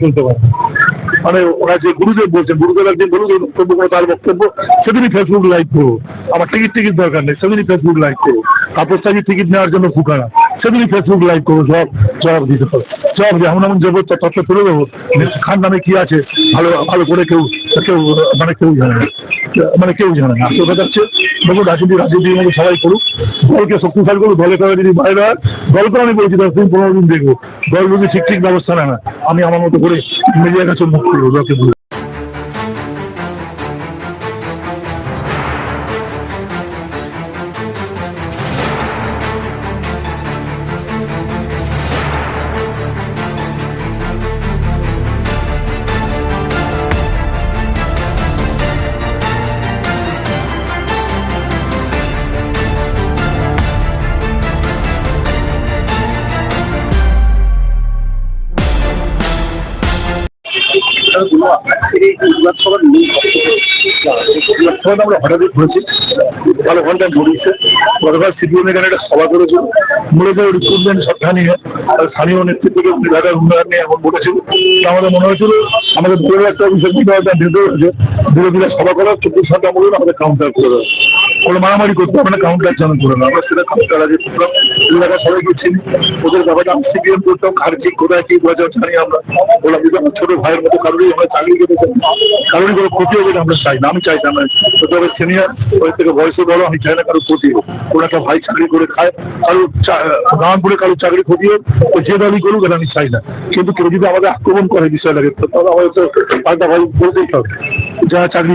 চলতে পারে মানে ওরা যে গুরুদেব বলছেন, গুরুদেব একদিন বলুন বক্তব্য করে তার বক্তব্য, সেদিনই ফেসবুক লাইভ করো। আমার টিকিট টিকিট দরকার নেই, সেদিনই ফেসবুক লাইভ করো। কাপড় সাজি টিকিট নেওয়ার জন্য ফুকারা সেদিনই ফেসবুক লাইভ করো সব জবাব দিতে পারো জবাব যেমন এমন যাব তত্ত্ব তুলে দেবো। খান নামে কি আছে, ভালো ভালো করে কেউ কেউ মানে কেউ জানে না। মানে কেউ জানে না। তো যাচ্ছে দেখুন রাজনীতি, রাজনীতির মধ্যে সবাই করুক দলকে শক্তিশালী করুক, দলে করে যদি বাইরে হয় দলকে আমি বলছি, দশ দিন, পনেরো দিন দেখব। দল যদি ঠিক ঠিক ব্যবস্থা নেয় না। আমি আমার মতো করে মিডিয়ার কাছে মুখ করব দলকে সবাই আমরা হঠাৎই ঘুরেছি ভালো ঘণ্টা ঘুরিয়েছে গতকাল সিপিএম এখানে একটা সভা করেছিল। মূলত রিক্রুটমেন্ট সরকার নিয়ে, আর স্থানীয় নেতৃত্বকে এলাকার উন্নয়ন নিয়ে এমন বলেছিল। আমাদের মনে হয়েছিল, আমাদের দলের একটা হয়েছে, বিরোধীরা সভা করার চব্বিশ ঘণ্টা বলুন আমাদের কাউন্টার করে দেবে কোনো মারামারি করতে হবে না কাউন্টার যেন করে না। আমরা সেটা কাউন্টার আগে করলাম এলাকা সবাইকে চিনি। ওদের ব্যাপারটা আমি সিপিএম করতাম, খার্জি কোথায় কি দু হাজার জানি আমরা। বললাম যে আমার ছোট ভাইয়ের মতো কারোরই আমরা চাকরি করতে চাই। কারোরই কোনো ক্ষতি হবে না, আমরা চাই না, আমি চাই না, আমি তবে সিনিয়র ওই থেকে বয়সে বড়, আমি চাই না কারও ক্ষতি হোক। কোনো একটা ভাই চাকরি করে খায়, কারও গান করে কারও চাকরি ক্ষতি হোক, ও যে দলই করুক আমি চাই না। কিন্তু কেউ যদি আমাদের আক্রমণ করে বিষয়টাকে তাহলে আমাদের পাল্টা ভাই বলতেই হবে। যারা চাকরি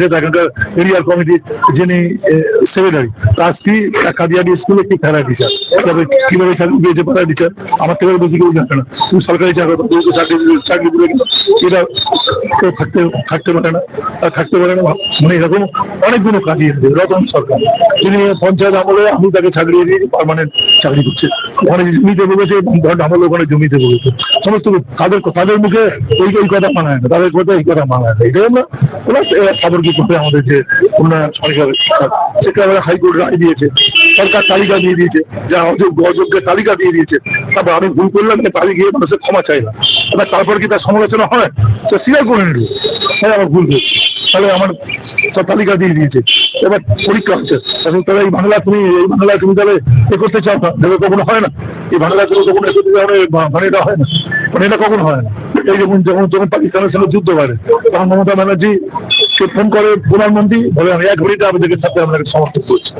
যারা এখানকার এরিয়ার কমিটির যিনি তার স্ত্রী কাদিয়ানি স্কুলে কি প্যারা টিচার তবে কীভাবে পেয়েছে প্যারা টিচার আমার থেকে বেশি কেউ জানে না। তুমি সরকারি চাকরি করো, চাকরি চাকরি দিলে এটা কেউ থাকতে থাকতে পারে না। আর থাকতে পারে না মানে এরকম অনেকগুলো কাটিয়েছে রতন সরকার। তিনি পঞ্চায়েত আমলে আমি তাকে চাকরি দিয়েছি পার্মানেন্ট চাকরি করছে। ওখানে জমিতে বলেছে ধর আমলে ওখানে জমিতে বলেছে সমস্ত তাদের তাদের মুখে ওই ওই কথা মানায় না তাদের কথা এই কথা মানায় না। এটাই আমরা ওরা সাবরকে করতে আমাদের যে উন্নয়ন সরকার সেটা আমরা হাইকোর্ট রায় দিয়েছে, সরকার তালিকা দিয়ে দিয়েছে, যা অযোগ্য অযোগ্যের তালিকা দিয়ে দিয়েছে। তারপর আমি ভুল করলাম না তালিকা গিয়ে মানুষের ক্ষমা চাই না। এবার তারপর কি তার সমালোচনা হয়? তো স্বীকার করে নিল। হ্যাঁ আমার ভুল হয়েছে। তাহলে আমার সব তালিকা দিয়ে দিয়েছে। এবার পরীক্ষা হচ্ছে। এখন তাহলে এই বাংলা তুমি, এই বাংলা তুমি তাহলে এ করতে চাও না? তাহলে কখনো হয় না? এই বাংলা তুমি কখনো এ করতে চাও মানে এটা হয় না। মানে এটা কখনো হয় না। এই যখন যখন যখন পাকিস্তানের সঙ্গে যুদ্ধ করে তখন মমতা ব্যানার্জি কে ফোন করে প্রধানমন্ত্রী, বলে, আমি এক ঘড়িতে আপনাদের সাথে আপনাকে সমর্থন করছি।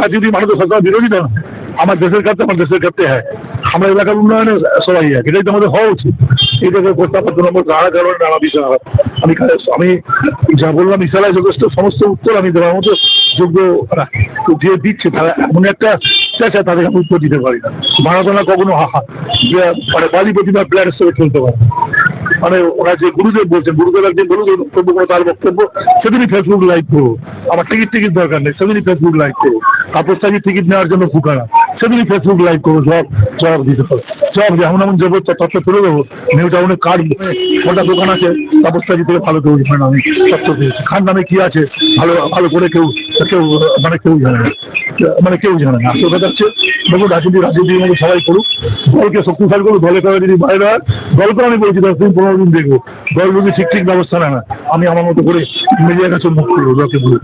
রাজনীতি মানুষের সরকার বিরোধী না আমার দেশের কাছে আমার দেশের কাছে হ্যাঁ। আমরা এলাকার উন্নয়নে সবাই এক, এটাই তো আমাদের হওয়া উচিত। এটাকে দু নম্বর নানা কারণে নানা বিষয় হয়। আমি আমি যা বললাম, ইশারায় যথেষ্ট, সমস্ত উত্তর আমি দেওয়ার মতো যোগ্য না। তো যে দিচ্ছে, তারা এমন একটা চেঁচা, তাদেরকে আমি উত্তর দিতে পারি না। মারাদোনা কখনো হা হা মানে বালি প্রতিমা প্লেয়ার হিসেবে খেলতে পারে। মানে ওরা যে গুরুদেব বলছেন গুরুদেব একদিন বলুন বক্তব্য করে তার বক্তব্য, সেদিনই ফেসবুক লাইভ করো। আমার টিকিট টিকিট দরকার নেই, সেদিনই ফেসবুক লাইভ করো। সাজি টিকিট নেওয়ার জন্য ফুকারা সেদিনই ফেসবুক লাইভ করব জবাব জবাব দিতে পারো। জবাব যেমন এমন যাব তত্ত্ব তুলে দেবো। নিউ টাউনে কার্ড কটা দোকান আছে সাজি থেকে ভালো কেউ জানে আমি তত্ত্ব দিয়েছি খান নামে কি আছে, ভালো ভালো করে কেউ কেউ মানে কেউ জানে না। মানে কেউ জানে না। তো যাচ্ছে, দেখুন, রাজনীতি, রাজনীতির মধ্যে সবাই করুক। দলকে শক্তিশালী করুক, দলে করে যদি বাইরে হয় দলকে আমি বলছি, দশ দিন, পনেরো দিন দেখব। দল যদি ঠিক ঠিক ব্যবস্থা নেয় না। আমি আমার মতো করে মিডিয়ার কাছে মুখ করব দলকে বলে